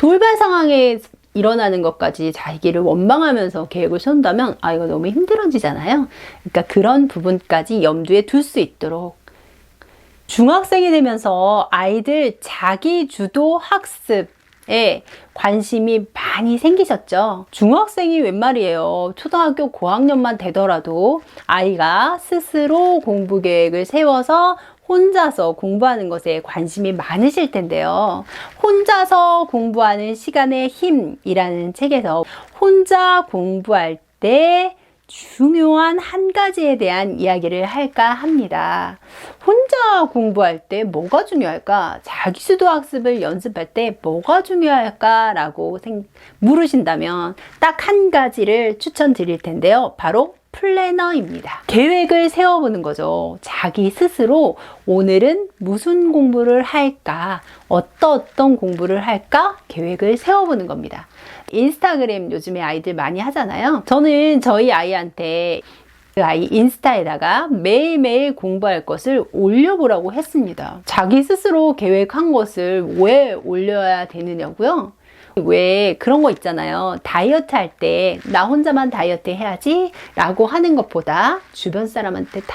돌발 상황에 일어나는 것까지 자기를 원망하면서 계획을 세운다면 아 이거 너무 힘들어지잖아요. 그러니까 그런 부분까지 염두에 둘 수 있도록 중학생이 되면서 아이들 자기 주도 학습 에 관심이 많이 생기셨죠. 중학생이 웬 말이에요. 초등학교 고학년만 되더라도 아이가 스스로 공부 계획을 세워서 혼자서 공부하는 것에 관심이 많으실 텐데요. 혼자서 공부하는 시간의 힘이라는 책에서 혼자 공부할 때 중요한 한 가지에 대한 이야기를 할까 합니다. 혼자 공부할 때 뭐가 중요할까? 자기수도 학습을 연습할 때 뭐가 중요할까라고 생, 물으신다면 딱 한 가지를 추천드릴 텐데요. 바로 플래너입니다. 계획을 세워보는 거죠. 자기 스스로 오늘은 무슨 공부를 할까? 어떤 어떤 공부를 할까? 계획을 세워보는 겁니다. 인스타그램 요즘에 아이들 많이 하잖아요. 저는 저희 아이한테 그 아이 인스타에다가 매일매일 공부할 것을 올려보라고 했습니다. 자기 스스로 계획한 것을 왜 올려야 되느냐고요? 왜 그런 거 있잖아요. 다이어트 할 때 나 혼자만 다이어트 해야지 라고 하는 것보다 주변 사람한테 다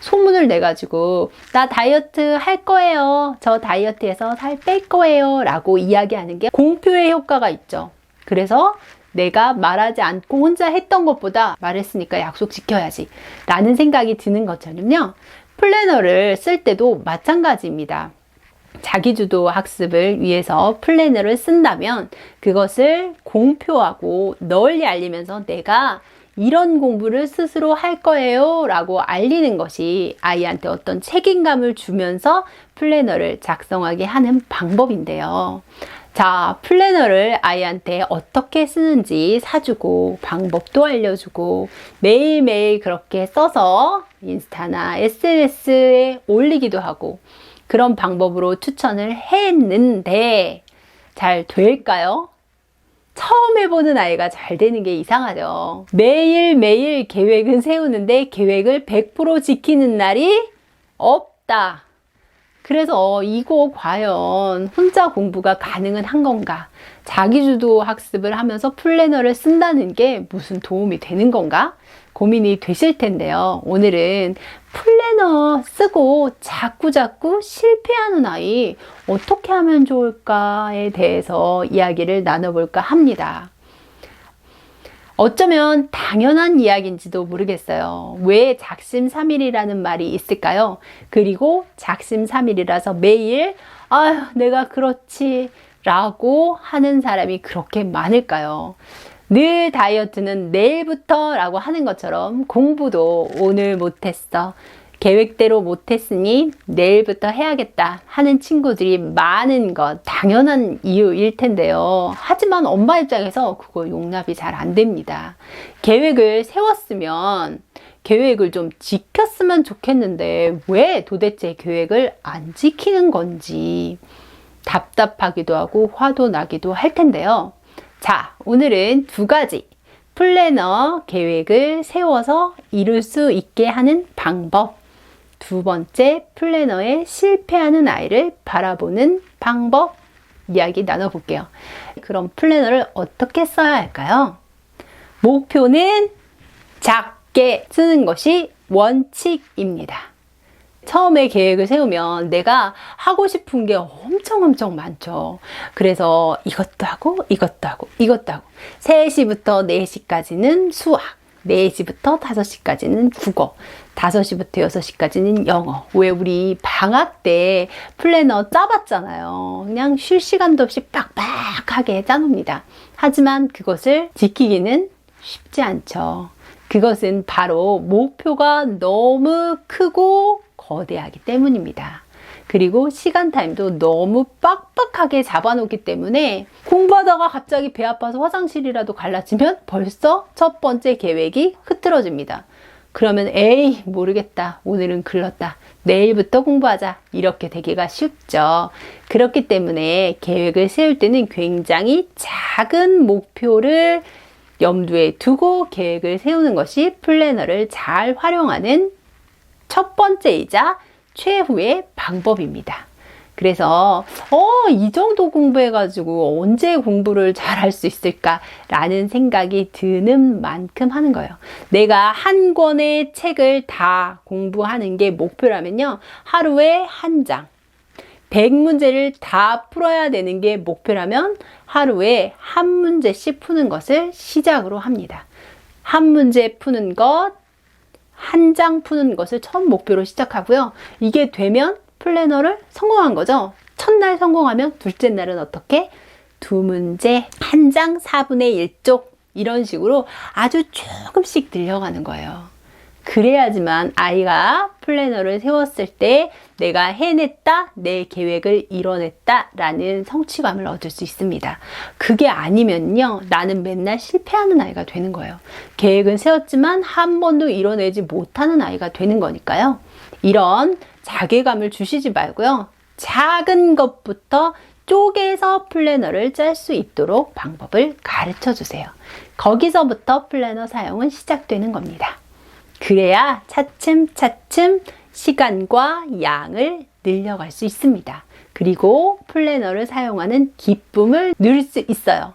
소문을 내가지고 나 다이어트 할 거예요. 저 다이어트해서 살 뺄 거예요. 라고 이야기하는 게 공표의 효과가 있죠. 그래서 내가 말하지 않고 혼자 했던 것보다 말했으니까 약속 지켜야지 라는 생각이 드는 것처럼요. 플래너를 쓸 때도 마찬가지입니다. 자기주도 학습을 위해서 플래너를 쓴다면 그것을 공표하고 널리 알리면서 내가 이런 공부를 스스로 할 거예요 라고 알리는 것이 아이한테 어떤 책임감을 주면서 플래너를 작성하게 하는 방법인데요. 자, 플래너를 아이한테 어떻게 쓰는지 사주고 방법도 알려주고 매일매일 그렇게 써서 인스타나 SNS에 올리기도 하고 그런 방법으로 추천을 했는데 잘 될까요? 처음 해보는 아이가 잘 되는 게 이상하죠. 매일매일 계획은 세우는데 계획을 100% 지키는 날이 없다. 그래서 이거 과연 혼자 공부가 가능은 한 건가? 자기주도 학습을 하면서 플래너를 쓴다는 게 무슨 도움이 되는 건가? 고민이 되실 텐데요. 오늘은 플래너 쓰고 자꾸자꾸 실패하는 아이 어떻게 하면 좋을까에 대해서 이야기를 나눠볼까 합니다. 어쩌면 당연한 이야기인지도 모르겠어요. 왜 작심삼일이라는 말이 있을까요? 그리고 작심삼일이라서 매일 아휴 내가 그렇지 라고 하는 사람이 그렇게 많을까요? 늘 다이어트는 내일부터 라고 하는 것처럼 공부도 오늘 못했어. 계획대로 못했으니 내일부터 해야겠다 하는 친구들이 많은 것 당연한 이유일 텐데요. 하지만 엄마 입장에서 그거 용납이 잘 안 됩니다. 계획을 세웠으면 계획을 좀 지켰으면 좋겠는데 왜 도대체 계획을 안 지키는 건지 답답하기도 하고 화도 나기도 할 텐데요. 자, 오늘은 두 가지 플래너 계획을 세워서 이룰 수 있게 하는 방법 두 번째, 플래너에 실패하는 아이를 바라보는 방법 이야기 나눠볼게요. 그럼 플래너를 어떻게 써야 할까요? 목표는 작게 쓰는 것이 원칙입니다. 처음에 계획을 세우면 내가 하고 싶은 게 엄청 엄청 많죠. 그래서 이것도 하고 이것도 하고 이것도 하고 3시부터 4시까지는 수학 4시부터 5시까지는 국어, 5시부터 6시까지는 영어. 왜 우리 방학 때 플래너 짜봤잖아요. 그냥 쉴 시간도 없이 빡빡하게 짜놉니다. 하지만 그것을 지키기는 쉽지 않죠. 그것은 바로 목표가 너무 크고 거대하기 때문입니다. 그리고 시간 타임도 너무 빡빡하게 잡아놓기 때문에 공부하다가 갑자기 배 아파서 화장실이라도 갈라지면 벌써 첫 번째 계획이 흐트러집니다. 그러면 에이 모르겠다 오늘은 글렀다 내일부터 공부하자 이렇게 되기가 쉽죠 그렇기 때문에 계획을 세울 때는 굉장히 작은 목표를 염두에 두고 계획을 세우는 것이 플래너를 잘 활용하는 첫 번째이자 최후의 방법입니다. 그래서 어, 이 정도 공부해 가지고 언제 공부를 잘 할 수 있을까라는 생각이 드는 만큼 하는 거예요. 내가 한 권의 책을 다 공부하는 게 목표라면요. 하루에 한 장. 100문제를 다 풀어야 되는 게 목표라면 하루에 한 문제씩 푸는 것을 시작으로 합니다. 한 문제 푸는 것, 한 장 푸는 것을 첫 목표로 시작하고요. 이게 되면 플래너를 성공한 거죠. 첫날 성공하면 둘째 날은 어떻게? 두 문제, 한 장 4분의 1쪽 이런 식으로 아주 조금씩 늘려가는 거예요. 그래야지만 아이가 플래너를 세웠을 때 내가 해냈다, 내 계획을 이뤄냈다 라는 성취감을 얻을 수 있습니다. 그게 아니면요, 나는 맨날 실패하는 아이가 되는 거예요. 계획은 세웠지만 한 번도 이뤄내지 못하는 아이가 되는 거니까요. 이런 자괴감을 주시지 말고요. 작은 것부터 쪼개서 플래너를 짤 수 있도록 방법을 가르쳐 주세요. 거기서부터 플래너 사용은 시작되는 겁니다. 그래야 차츰차츰 시간과 양을 늘려갈 수 있습니다. 그리고 플래너를 사용하는 기쁨을 누릴 수 있어요.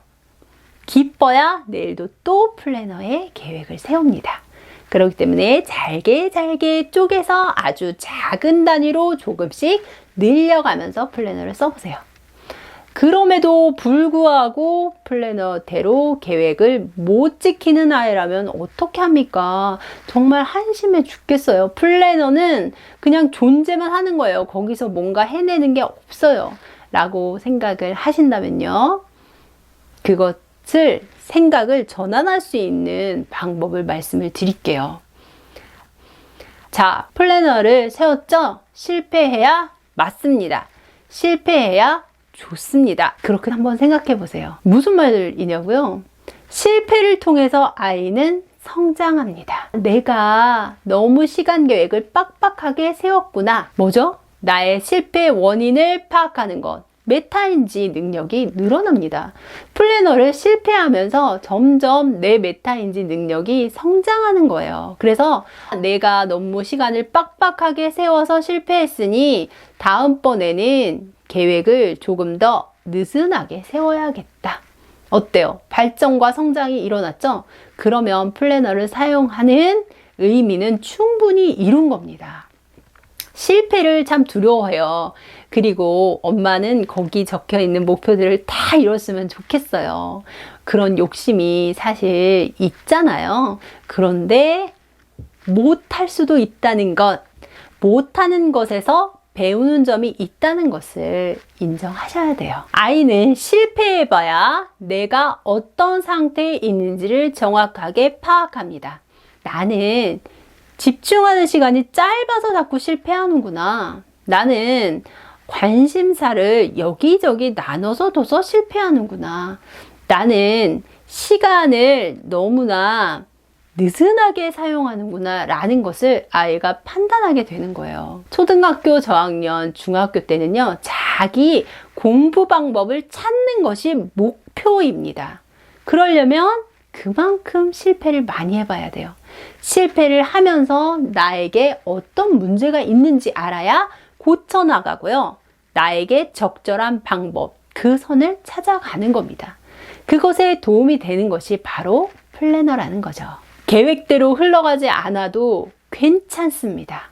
기뻐야 내일도 또 플래너의 계획을 세웁니다. 그렇기 때문에 잘게 잘게 쪼개서 아주 작은 단위로 조금씩 늘려가면서 플래너를 써보세요. 그럼에도 불구하고 플래너대로 계획을 못 지키는 아이라면 어떻게 합니까? 정말 한심해 죽겠어요. 플래너는 그냥 존재만 하는 거예요. 거기서 뭔가 해내는 게 없어요. 라고 생각을 하신다면요. 그것을 생각을 전환할 수 있는 방법을 말씀을 드릴게요. 자, 플래너를 세웠죠? 실패해야 맞습니다. 실패해야 좋습니다. 그렇게 한번 생각해 보세요. 무슨 말이냐고요? 실패를 통해서 아이는 성장합니다. 내가 너무 시간 계획을 빡빡하게 세웠구나. 뭐죠? 나의 실패 원인을 파악하는 것. 메타인지 능력이 늘어납니다. 플래너를 실패하면서 점점 내 메타인지 능력이 성장하는 거예요. 그래서 내가 너무 시간을 빡빡하게 세워서 실패했으니 다음번에는 계획을 조금 더 느슨하게 세워야겠다. 어때요? 발전과 성장이 일어났죠? 그러면 플래너를 사용하는 의미는 충분히 이룬 겁니다. 실패를 참 두려워해요. 그리고 엄마는 거기 적혀 있는 목표들을 다 이뤘으면 좋겠어요. 그런 욕심이 사실 있잖아요. 그런데 못할 수도 있다는 것, 못하는 것에서 배우는 점이 있다는 것을 인정하셔야 돼요. 아이는 실패해봐야 내가 어떤 상태에 있는지를 정확하게 파악합니다. 나는 집중하는 시간이 짧아서 자꾸 실패하는구나. 나는 관심사를 여기저기 나눠서 둬서 실패하는구나. 나는 시간을 너무나 느슨하게 사용하는구나 라는 것을 아이가 판단하게 되는 거예요. 초등학교 저학년, 중학교 때는요, 자기 공부 방법을 찾는 것이 목표입니다. 그러려면 그만큼 실패를 많이 해봐야 돼요. 실패를 하면서 나에게 어떤 문제가 있는지 알아야 고쳐나가고요. 나에게 적절한 방법, 그 선을 찾아가는 겁니다. 그것에 도움이 되는 것이 바로 플래너라는 거죠. 계획대로 흘러가지 않아도 괜찮습니다.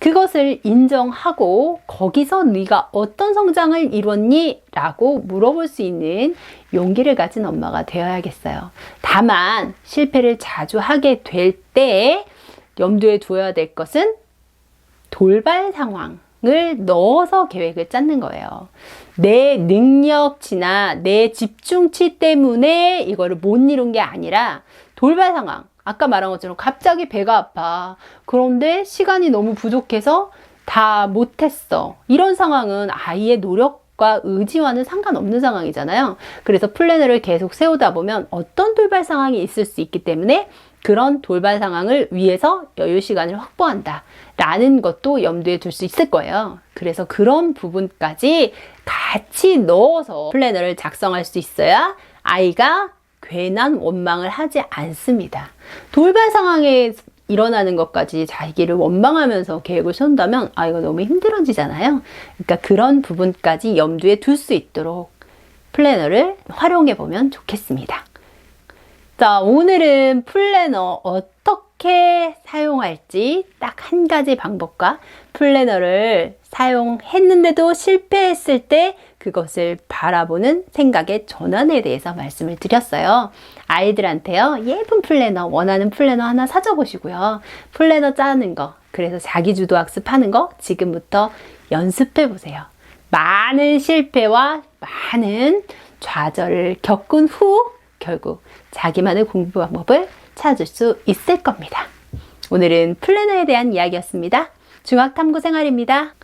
그것을 인정하고 거기서 네가 어떤 성장을 이뤘니? 라고 물어볼 수 있는 용기를 가진 엄마가 되어야겠어요. 다만 실패를 자주 하게 될 때 염두에 두어야 될 것은 돌발 상황 을 넣어서 계획을 짜는 거예요. 내 능력치나 내 집중치 때문에 이거를 못 이룬 게 아니라 돌발 상황. 아까 말한 것처럼 갑자기 배가 아파. 그런데 시간이 너무 부족해서 다 못했어. 이런 상황은 아이의 노력과 의지와는 상관없는 상황이잖아요. 그래서 플래너를 계속 세우다 보면 어떤 돌발 상황이 있을 수 있기 때문에 그런 돌발 상황을 위해서 여유 시간을 확보한다. 라는 것도 염두에 둘 수 있을 거예요. 그래서 그런 부분까지 같이 넣어서 플래너를 작성할 수 있어야 아이가 괜한 원망을 하지 않습니다. 돌발 상황에 일어나는 것까지 자기를 원망하면서 계획을 세운다면 아 이거 너무 힘들어지잖아요. 그러니까 그런 부분까지 염두에 둘 수 있도록 플래너를 활용해 보면 좋겠습니다. 자, 오늘은 플래너 어떻게 사용할지 딱 한 가지 방법과 플래너를 사용했는데도 실패했을 때 그것을 바라보는 생각의 전환에 대해서 말씀을 드렸어요. 아이들한테요, 예쁜 플래너, 원하는 플래너 하나 사줘 보시고요. 플래너 짜는 거, 그래서 자기주도 학습하는 거 지금부터 연습해 보세요. 많은 실패와 많은 좌절을 겪은 후 결국 자기만의 공부 방법을 찾을 수 있을 겁니다. 오늘은 플래너에 대한 이야기였습니다. 중학탐구 생활입니다.